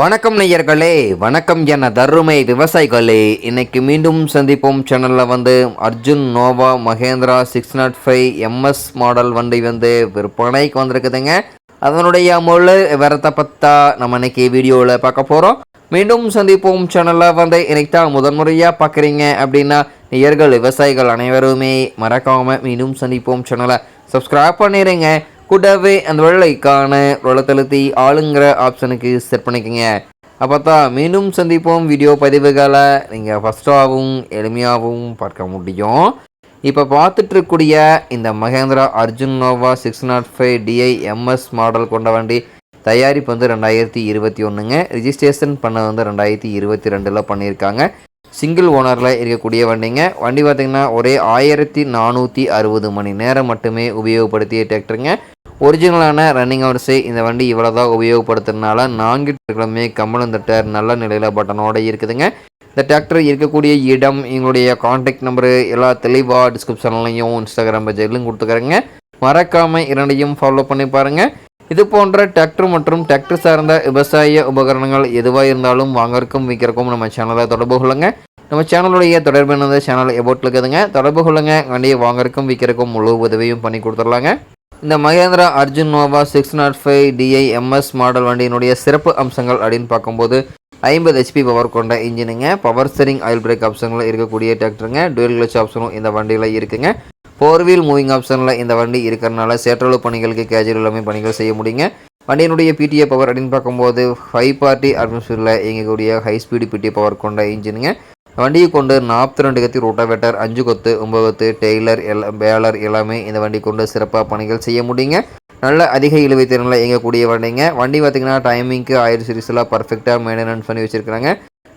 வணக்கம் நேயர்களே வணக்கம் என தருமை விவசாயிகளே. இன்னைக்கு மீண்டும் சந்திப்போம் சேனலில் வந்து Arjun Novo Mahindra six naught five MS model வண்டி வந்து விற்பனைக்கு வந்திருக்குதுங்க. அதனுடைய முழு விவரத்தை பற்றா நம்ம இன்னைக்கு வீடியோவில் பார்க்க போகிறோம் மீண்டும் சந்திப்போம் சேனலில் வந்து இன்னைக்கு தான் முதன்முறையாக பார்க்குறீங்க அப்படின்னா நேயர்கள் விவசாயிகள் அனைவருமே மறக்காமல் மீண்டும் சந்திப்போம் சேனலை சப்ஸ்கிரைப் பண்ணிடுங்க கூடவே அந்த வெள்ளைக்கான ரொளத்தழுத்தி ஆளுங்கிற ஆப்ஷனுக்கு செட் பண்ணிக்கோங்க. அப்போ தான் மீண்டும் சந்திப்போம் வீடியோ பதிவுகளை. நீங்கள் ஃபஸ்ட்டாகவும் எளிமையாகவும் பார்க்க முடியும். இப்போ பார்த்துட்ருக்கூடிய இந்த Mahindra Arjun Novo six naught five DI MS model கொண்ட வண்டி தயாரிப்பு வந்து ரெண்டாயிரத்தி இருபத்தி ஒன்றுங்க ரிஜிஸ்ட்ரேஷன் பண்ண வந்து ரெண்டாயிரத்தி இருபத்தி ரெண்டில் பண்ணியிருக்காங்க. சிங்கிள் ஓனரில் இருக்கக்கூடிய வண்டிங்க. வண்டி பார்த்திங்கன்னா ஒரே ஆயிரத்தி நானூற்றி அறுபது மணி நேரம் மட்டுமே உபயோகப்படுத்திய டிராக்டருங்க ஒரிஜினலான ரன்னிங் ஹவர்ஸை இந்த வண்டி இவ்வளோ தான் உபயோகப்படுத்துறதுனால நான்கு டயர்களுமே கம்பளம் தட்டர் நல்ல நிலையில் பட்டனோடு இருக்குதுங்க. இந்த டிராக்டர் இருக்கக்கூடிய இடம் எங்களுடைய காண்டாக்ட் நம்பரு எல்லா தெளிவாக டிஸ்கிரிப்ஷன்லையும் இன்ஸ்டாகிராம் பேஜிலும் கொடுத்துக்கிறேங்க. மறக்காமல் இரண்டையும் ஃபாலோ பண்ணி பாருங்கள் இது போன்ற டிராக்டர் மற்றும் டிராக்டர் சார்ந்த விவசாய உபகரணங்கள் எதுவாக இருந்தாலும் வாங்கறக்கும் விற்கிறக்கும் நம்ம சேனலை தொடர்பு கொள்ளுங்க. நம்ம சேனலுடைய தொடர்பு என்னது? சேனல் எபோட்டில் இருக்குதுங்க. தொடர்பு கொள்ளுங்க. வண்டியை வாங்கறக்கும் விற்கிறக்கும் முழு உதவியும் பண்ணி கொடுத்துடலாங்க. இந்த Mahindra Arjun Novo six naught five DI MS model வண்டியினுடைய சிறப்பு அம்சங்கள் அப்படின்னு பார்க்கும்போது ஐம்பது ஹெச்பி பவர் கொண்ட இன்ஜினுங்க பவர் ஸ்டரிங் ஆயில் பிரேக் ஆப்ஷனில் இருக்கக்கூடிய டிராக்டருங்க டுவெல் கிளச் ஆப்ஷனும் இந்த வண்டியில் இருக்குங்க. ஃபோர் வீல் மூவிங் ஆப்ஷனில் இந்த வண்டி இருக்கிறனால சேற்றளவு பணிகளுக்கு கேஜுவல் எல்லாமே பணிகள் செய்ய முடியுங்க. வண்டியினுடைய பிடிஏ பவர் அப்படின்னு பார்க்கும்போது ஃபைவ் பார்ட்டி அட்மாஸ்பியரில் இயங்கக்கூடிய ஹை ஸ்பீடு பிடிஏ பவர் கொண்ட இன்ஜினுங்க வண்டியை கொண்டு நாற்பத்தி ரெண்டு கத்தி ரோட்டாவேட்டர் அஞ்சு கொத்து ஒம்பது கொத்து டெய்லர் எல் பேலர் எல்லாமே இந்த வண்டி கொண்டு சிறப்பாக பணிகள் செய்ய முடியுங்க. நல்ல அதிக இழுவை திறனில் இயங்கக்கூடிய வண்டிங்க. வண்டி பார்த்திங்கன்னா டைமிங்க்கு ஆயில் சர்வீஸ் எல்லாம் பர்ஃபெக்டாக மெயின்டெனன்ஸ் பண்ணி வச்சுருக்காங்க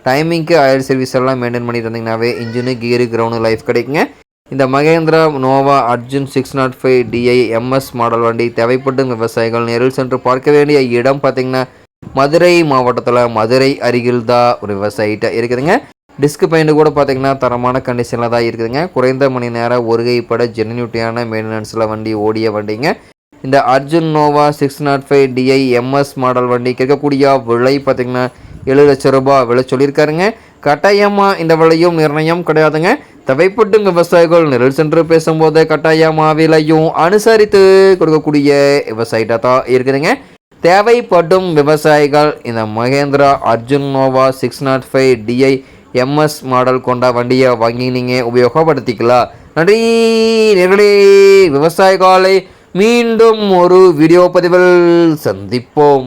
டைமிங்க்கு ஆயில் சர்வீஸ் எல்லாம் மெயின்டைன் பண்ணி தந்தீங்கன்னாவே இன்ஜினு கியரு கிரவுண்டு லைஃப் கிடைக்குங்க. இந்த Mahindra Novo Arjun six naught five DI MS model வண்டி தேவைப்படும் விவசாயிகள் நேரில் சென்று பார்க்க வேண்டிய இடம் பார்த்திங்கன்னா மதுரை மாவட்டத்தில் மதுரை அருகில் தான் ஒரு விவசாயிகிட்ட இருக்குதுங்க. டிஸ்க் பெயிண்ட் கூட பார்த்தீங்கன்னா தரமான கண்டிஷனில் தான் இருக்குதுங்க. குறைந்த மணி நேரம் ஒருகைப்பட ஜென்யூட்டியான மெயின்டெனன்ஸில் வண்டி ஓடிய வண்டிங்க. இந்த Arjun Novo six naught five DI MS model வண்டி கேட்கக்கூடிய விலை பார்த்திங்கன்னா ஏழு லட்சம் ரூபாய் விலை சொல்லியிருக்காருங்க. கட்டாயமாக இந்த விலையும் நிர்ணயம் கிடையாதுங்க. தேவைப்படும் விவசாயிகள் நிரல் சென்று பேசும்போது கட்டாயமாக விலையும் அனுசரித்து கொடுக்கக்கூடிய விவசாயிட்ட தான் இருக்குதுங்க. தேவைப்படும் விவசாயிகள் இந்த Mahindra Arjun Novo six naught five DI MS model கொண்ட வண்டியை வாங்கி நீங்கள் உபயோகப்படுத்திக்கலாம். நன்றி நேர்களே. காலை மீண்டும் ஒரு வீடியோ பதிவில் சந்திப்போம்.